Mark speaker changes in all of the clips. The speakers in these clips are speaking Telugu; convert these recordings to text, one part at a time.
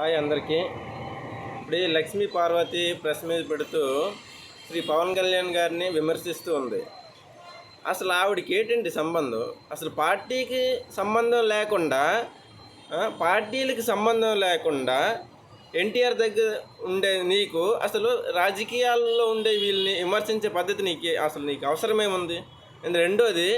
Speaker 1: హాయ్ అందరికీ. ఇప్పుడు ఈ లక్ష్మీ పార్వతి ప్రెస్ మీద పెడుతూ శ్రీ పవన్ కళ్యాణ్ గారిని విమర్శిస్తూ ఉంది. అసలు ఆవిడకి ఏంటండి సంబంధం? అసలు పార్టీకి సంబంధం లేకుండా పార్టీలకి సంబంధం లేకుండా ఎన్టీఆర్ దగ్గర ఉండే నీకు అసలు రాజకీయాల్లో ఉండే వీళ్ళని విమర్శించే పద్ధతి నీకు అసలు నీకు అవసరమేముంది? అండ్ రెండోది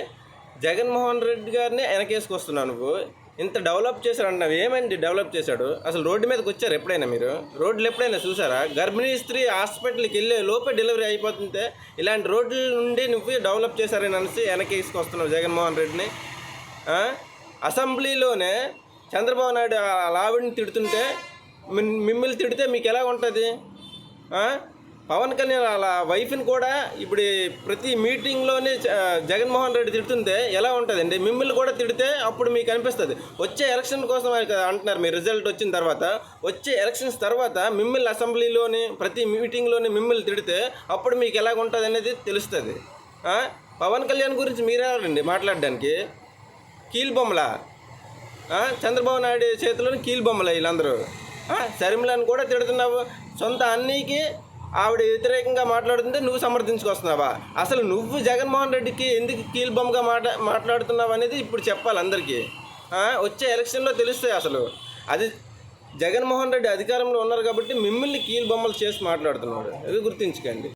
Speaker 1: జగన్మోహన్ రెడ్డి గారిని వెనకేసుకొస్తున్నావు నువ్వు. ఇంత డెవలప్ చేశాడు అంటున్నావు ఏమైంది డెవలప్ చేశాడు? అసలు రోడ్డు మీదకి వచ్చారు ఎప్పుడైనా మీరు? రోడ్లు ఎప్పుడైనా చూసారా? గర్భిణీ స్త్రీ హాస్పిటల్కి వెళ్ళే లోపే డెలివరీ అయిపోతుంటే ఇలాంటి రోడ్ల నుండి నువ్వు డెవలప్ చేశారని అనేసి వెనకేసుకొస్తున్నావు జగన్మోహన్ రెడ్డిని. అసెంబ్లీలోనే చంద్రబాబు నాయుడు ఆ ఆవిడని తిడుతుంటే మిమ్మల్ని తిడితే మీకు ఎలా ఉంటుంది? పవన్ కళ్యాణ్ వాళ్ళ వైఫ్ని కూడా ఇప్పుడు ప్రతి మీటింగ్లోనే జగన్మోహన్ రెడ్డి తిడుతుంటే ఎలా ఉంటుందండి? మిమ్మల్ని కూడా తిడితే అప్పుడు మీకు అనిపిస్తుంది. వచ్చే ఎలక్షన్ కోసం అంటున్నారు మీ రిజల్ట్ వచ్చిన తర్వాత. వచ్చే ఎలక్షన్స్ తర్వాత మిమ్మల్ని అసెంబ్లీలోని ప్రతి మీటింగ్లోని మిమ్మల్ని తిడితే అప్పుడు మీకు ఎలా ఉంటుంది అనేది తెలుస్తుంది పవన్ కళ్యాణ్ గురించి మీరేనండి మాట్లాడడానికి? కీల్బొమ్మల చంద్రబాబు నాయుడు చేతిలోని కీల్బొమ్మల వీళ్ళందరూ? ఆ? కూడా తిడుతున్నావు? సొంత అన్నీకి ఆవిడ వ్యతిరేకంగా మాట్లాడుతుంటే నువ్వు సమర్థించుకొస్తున్నావా? అసలు నువ్వు జగన్మోహన్ రెడ్డికి ఎందుకు కీల్బొమ్మగా మాట మాట్లా మాట్లాడుతున్నావు అనేది ఇప్పుడు చెప్పాలి అందరికీ. వచ్చే ఎలక్షన్లో తెలుస్తాయి అసలు. అది జగన్మోహన్ రెడ్డి అధికారంలో ఉన్నారు కాబట్టి మిమ్మల్ని కీల్బొమ్మలు చేసి మాట్లాడుతున్నాడు. అది గుర్తించుకోండి.